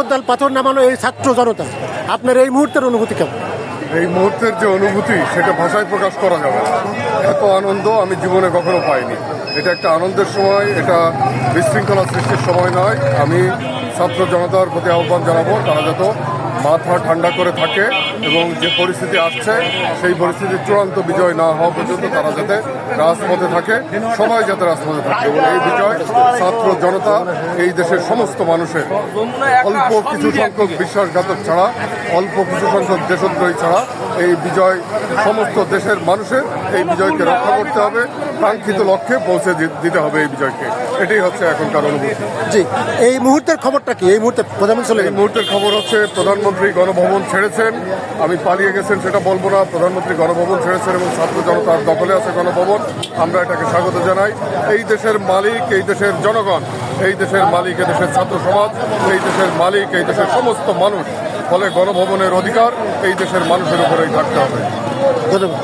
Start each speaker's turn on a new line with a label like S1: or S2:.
S1: জগদ্দল পাথর নামানো এই ছাত্র জনতা। আপনার এই মুহূর্তের অনুভূতি কেমন?
S2: এই মুহূর্তের যে অনুভূতি, সেটা ভাষায় প্রকাশ করা যাবে এত আনন্দ আমি জীবনে কখনো পাইনি। এটা একটা আনন্দের সময়, এটা বিশৃঙ্খলা সৃষ্টির সময় নয়। আমি ছাত্র জনতার প্রতি আহ্বান জানাব, তারা যত মাথা ঠান্ডা করে থাকে এবং যে পরিস্থিতি আসছে, সেই পরিস্থিতির চূড়ান্ত বিজয় না হওয়া পর্যন্ত তারা যাতে রাজপথে থাকে, সবাই যাতে রাজপথে থাকে এবং এই বিজয় ছাত্র জনতা, এই দেশের সমস্ত মানুষের। অল্প কিছু সংখ্যক বিশ্বাসঘাতক ছাড়া, অল্প কিছু সংখ্যক দেশদ্রোহী ছাড়া এই বিজয় সমস্ত দেশের মানুষের, এই বিজয়কে রক্ষা করতে হবে। কাঙ্ক্ষিত লক্ষ্যে পৌঁছে দিতে হবে এই বিজয়কে এটাই হচ্ছে এখনকার অনুভূতি।
S1: জি এই মুহূর্তের খবরটা কি? এই মুহূর্তে প্রধানমন্ত্রী
S2: এই মুহূর্তের খবর হচ্ছে প্রধানমন্ত্রী গণভবন ছেড়েছেন। আমি পালিয়ে গেছেন সেটা বলব না। প্রধানমন্ত্রী গণভবন ছেড়েছেন এবং ছাত্র জনতার দখলে আছে গণভবন। আমরা এটাকে স্বাগত জানাই। এই দেশের মালিক এই দেশের জনগণ এই দেশের মালিক এই দেশের ছাত্র সমাজ এই দেশের মালিক এই দেশের সমস্ত মানুষ। ফলে গণভবনের অধিকার এই দেশের মানুষের উপরেই থাকতে হবে।
S1: ধন্যবাদ।